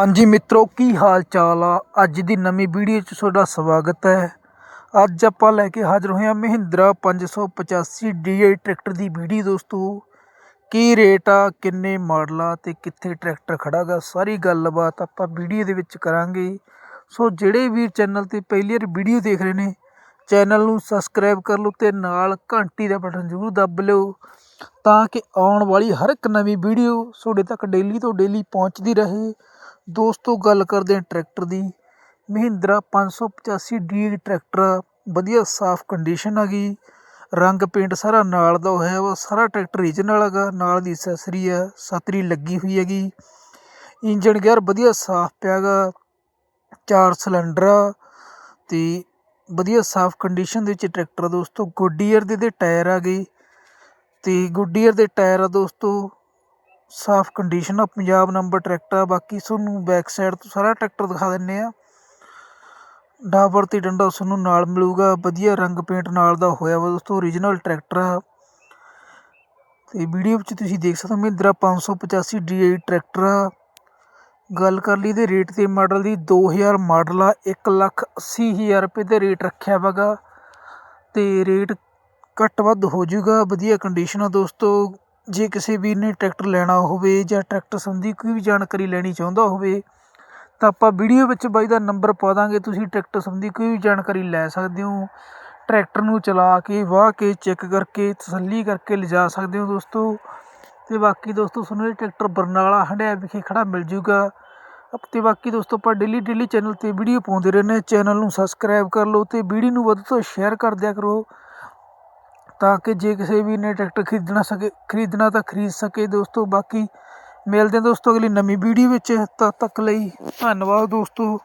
ਹਾਂਜੀ ਮਿੱਤਰੋ, ਕੀ ਹਾਲ ਚਾਲ ਆ? ਅੱਜ ਦੀ ਨਵੀਂ ਵੀਡੀਓ 'ਚ ਤੁਹਾਡਾ ਸਵਾਗਤ ਹੈ। ਅੱਜ ਆਪਾਂ ਲੈ ਕੇ ਹਾਜ਼ਰ ਹੋਏ ਹਾਂ ਮਹਿੰਦਰਾ 585 DI ਟਰੈਕਟਰ ਦੀ ਵੀਡੀਓ ਦੋਸਤੋ। ਕੀ ਰੇਟ ਆ, ਕਿੰਨੇ ਮਾਡਲ ਆ ਤੇ ਕਿੱਥੇ ਟਰੈਕਟਰ ਖੜਾਗਾ ਸਾਰੀ ਗੱਲਬਾਤ ਆਪਾਂ ਵੀਡੀਓ ਦੇ ਵਿੱਚ ਕਰਾਂਗੇ। ਸੋ ਜਿਹੜੇ ਵੀ ਚੈਨਲ ਤੇ ਪਹਿਲੀ ਵਾਰ ਵੀਡੀਓ ਦੇਖ ਰਹੇ ਨੇ, ਚੈਨਲ ਨੂੰ ਸਬਸਕ੍ਰਾਈਬ ਕਰ ਲਓ ਤੇ ਨਾਲ ਘੰਟੀ ਦਾ ਬਟਨ ਜ਼ਰੂਰ ਦੱਬ ਲਿਓ ਤਾਂ ਕਿ ਆਉਣ ਵਾਲੀ ਹਰ ਇੱਕ ਨਵੀਂ ਵੀਡੀਓ ਤੁਹਾਡੇ ਤੱਕ ਡੇਲੀ ਤੋਂ ਡੇਲੀ ਪਹੁੰਚਦੀ ਰਹੇ। ਦੋਸਤੋ ਗੱਲ ਕਰਦੇ ਹਾਂ ਟਰੈਕਟਰ ਦੀ। ਮਹਿੰਦਰਾ 585 ਡੀ ਟਰੈਕਟਰ ਆ, ਵਧੀਆ ਸਾਫ਼ ਕੰਡੀਸ਼ਨ ਆ ਗਈ। ਰੰਗ ਪੇਂਟ ਸਾਰਾ ਨਾਲ ਦਾ ਹੋਇਆ ਵਾ ਸਾਰਾ ਟਰੈਕਟਰ ਰੀਜਨਲ ਹੈਗਾ ਨਾਲ ਦੀ ਅਸੈਸਰੀ ਆ ਸਤਰੀ ਲੱਗੀ ਹੋਈ ਹੈਗੀ। ਇੰਜਨ ਗੇਅਰ ਵਧੀਆ ਸਾਫ਼ ਪਿਆਗਾ ਚਾਰ ਸਿਲੰਡਰ ਆ ਤੇ ਵਧੀਆ ਸਾਫ਼ ਕੰਡੀਸ਼ਨ ਦੇ ਵਿੱਚ ਟਰੈਕਟਰ ਆ ਦੋਸਤੋ। ਗੁੱਡੀਅਰ ਦੇ ਦੇ ਟਾਇਰ ਆ ਗਏ। ਤੇ ਗੁੱਡੀਅਰ ਦੇ ਟਾਇਰ ਆ ਦੋਸਤੋ ਸਾਫ਼ ਕੰਡੀਸ਼ਨ ਆ, ਪੰਜਾਬ ਨੰਬਰ ਟਰੈਕਟਰ ਆ, ਬਾਕੀ ਤੁਹਾਨੂੰ ਬੈਕ ਸਾਈਡ ਤੋਂ ਸਾਰਾ ਟਰੈਕਟਰ ਦਿਖਾ ਦਿੰਨੇ ਆ। ਡਾਬਰ ਤੇ ਡੰਡਾ ਤੁਹਾਨੂੰ ਨਾਲ ਮਿਲੂਗਾ, ਵਧੀਆ ਰੰਗ ਪੇਂਟ ਨਾਲ ਦਾ ਹੋਇਆ ਵਾ ਦੋਸਤੋ ਓਰੀਜਨਲ ਟਰੈਕਟਰ ਆ। ਤੇ ਵੀਡੀਓ ਵਿੱਚ ਤੁਸੀਂ ਦੇਖ ਸਕਦੇ ਹੋ, ਮਹਿੰਦਰਾ 585 DI ਟਰੈਕਟਰ ਆ। ਗੱਲ ਕਰ ਲਈ ਦੇ ਰੇਟ ਤੇ ਮਾਡਲ ਦੀ 2000 ਮਾਡਲ ਆ 1 ਲੱਖ 80 ਹਜ਼ਾਰ ਰੁਪਏ ਦੇ ਰੇਟ ਰੱਖਿਆ ਵਗਾ ਤੇ ਰੇਟ ਘੱਟ ਵੱਧ ਹੋ ਜਾਊਗਾ, ਵਧੀਆ ਕੰਡੀਸ਼ਨ ਆ ਦੋਸਤੋ। ਜੇ ਕਿਸੇ ਵੀਰ ਨੇ ਟਰੈਕਟਰ ਲੈਣਾ ਹੋਵੇ ਜਾਂ ਟਰੈਕਟਰ ਸੰਬੰਧੀ ਕੋਈ ਵੀ ਜਾਣਕਾਰੀ ਲੈਣੀ ਚਾਹੁੰਦਾ ਹੋਵੇ, ਤਾਂ ਆਪਾਂ ਵੀਡੀਓ ਵਿੱਚ ਬਾਈ ਦਾ ਨੰਬਰ ਪਾ ਦਾਂਗੇ, ਤੁਸੀਂ ਟਰੈਕਟਰ ਸੰਬੰਧੀ ਕੋਈ ਵੀ ਜਾਣਕਾਰੀ ਲੈ ਸਕਦੇ ਹੋ। ਟਰੈਕਟਰ ਨੂੰ ਚਲਾ ਕੇ, ਵਾਹ ਕੇ, ਚੈੱਕ ਕਰਕੇ, ਤਸੱਲੀ ਕਰਕੇ ਲਿਜਾ ਸਕਦੇ ਹੋ ਦੋਸਤੋ। ਅਤੇ ਬਾਕੀ ਦੋਸਤੋ, ਤੁਹਾਨੂੰ ਇਹ ਟਰੈਕਟਰ ਬਰਨਾਲਾ ਹੰਡਿਆ ਵਿਖੇ ਖੜਾ ਮਿਲ ਜੂਗਾ। ਅਤੇ ਬਾਕੀ ਦੋਸਤੋ, ਆਪਾਂ ਡੇਲੀ ਡੇਲੀ ਚੈਨਲ ਤੇ ਵੀਡੀਓ ਪਾਉਂਦੇ ਰਹਿੰਦੇ ਹਾਂ। ਚੈਨਲ ਨੂੰ ਸਬਸਕ੍ਰਾਈਬ ਕਰ ਲਓ ਅਤੇ ਵੀਡੀਓ ਨੂੰ ਵੱਧ ਤੋਂ ਸ਼ੇਅਰ ਕਰ ਦਿਆ ਕਰੋ। ਤਾਂ ਕਿ ਜੇ ਕਿਸੇ ਵੀ ਨੇ ਟਰੈਕਟਰ ਖਰੀਦਣਾ ਸਕੇ, ਖਰੀਦਣਾ ਤਾਂ ਖਰੀਦ ਸਕੇ ਦੋਸਤੋ। ਬਾਕੀ ਮਿਲਦੇ ਹਾਂ ਦੋਸਤੋ ਅਗਲੀ ਨਵੀਂ ਵੀਡੀਓ ਵਿੱਚ। ਤਦ ਤੱਕ ਲਈ ਧੰਨਵਾਦ ਦੋਸਤੋ।